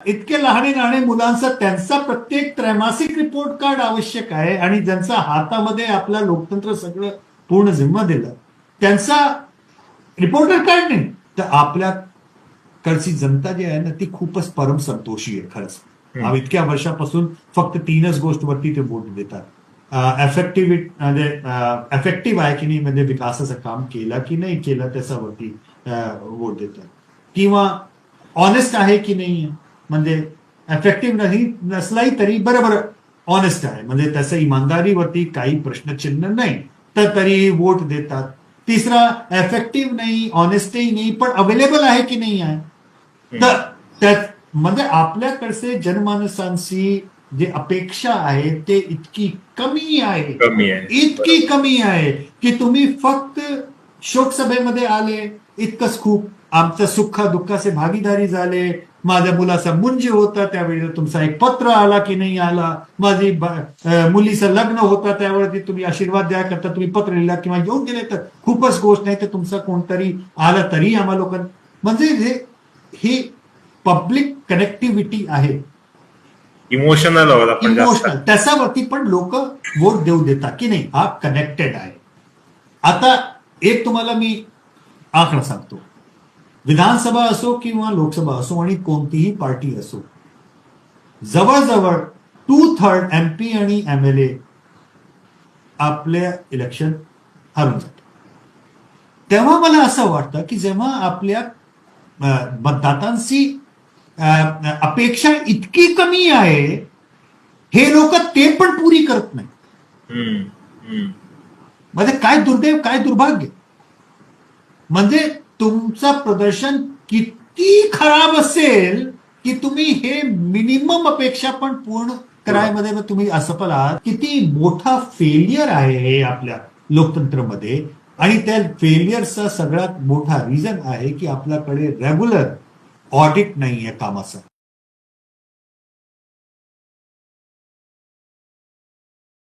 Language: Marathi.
इतके लहाने लहाने मुलांचा त्यांचा प्रत्येक त्रैमासिक रिपोर्ट कार्ड आवश्यक आहे आणि ज्यांचा हातामध्ये आपला लोकतंत्र सगळं पूर्ण जिम्मा दिलं. त्यांचा रिपोर्टर कार्ड नाही. तर आपल्या कडची जनता जी आहे ना ती खूपच परम संतोषी आहे खरंच. इतक्या वर्षापासून फक्त तीनच गोष्टवरती ते वोट देतात. एफेक्टिव्ह म्हणजे एफेक्टिव्ह आहे की नाही म्हणजे विकासाचं काम केलं की नाही केलं त्याच्यावरती वोट देतात. किंवा ऑनेस्ट आहे की नाही? म्हणजे एफेक्टिव्ह नाही नसलाही तरी बरं बरं ऑनेस्ट आहे. म्हणजे त्याचं इमानदारीवरती काही प्रश्नचिन्ह नाही. तर तरी वोट देतात. तिसरा एफेक्टिव्ह नाही ऑनेस्टही नाही पण अवेलेबल आहे की नाही आहे? तर त्यात म्हणजे आपल्याकडचे जनमानसांची जे अपेक्षा आहे ते इतकी कमी आहे. कमी आहे. इतकी कमी आहे की तुम्ही फक्त शोकसभेमध्ये आले इतकंच खूप. आमच्या सुख दुःखाचे भागीदारी झाले. माझ्या मुलाचा मुंज होता त्यावेळी. तुमचा एक पत्र आला की नाही आला? माझी मुलीचं लग्न होतं त्यावेळी. तुम्ही आशीर्वाद द्या करता. तुम्ही पत्र लिहिला किंवा येऊन गेले तर खूपच गोष्ट नाही. तर तुमचा कोणतरी आला तरी आम्हा लोकांना म्हणजे हे ही पब्लिक कनेक्टिव्हिटी आहे. इमोशनल इमोशनल त्याच्यावरती पण लोक वोट देऊ देतात की नाही. हा कनेक्टेड आहे. आता एक तुम्हाला मी आकडा सांगतो. विधानसभा असो किंवा लोकसभा असो आणि कोणतीही पार्टी असो. जवळजवळ टू थर्ड एम पी आणि एम एल ए आपल्या इलेक्शन हरून जातात. तेव्हा मला असं वाटतं की जेव्हा आपल्या मतदातांची अपेक्षा इतकी कमी आहे हे लोक ते पण पुरी करत नाही. म्हणजे काय दुर्दैव काय दुर्भाग्य? म्हणजे तुमचं प्रदर्शन किती खराब असेल की तुम्ही हे मिनिमम अपेक्षा पण पूर्ण करायमध्ये मग तुम्ही असफल आहात किती मोठा फेलियर आहे हे आपल्या लोकतंत्रमध्ये. आणि त्या फेलियरचा सगळ्यात मोठा रिझन आहे की आपल्याकडे रेग्युलर ऑडिट नाही आहे कामाचं.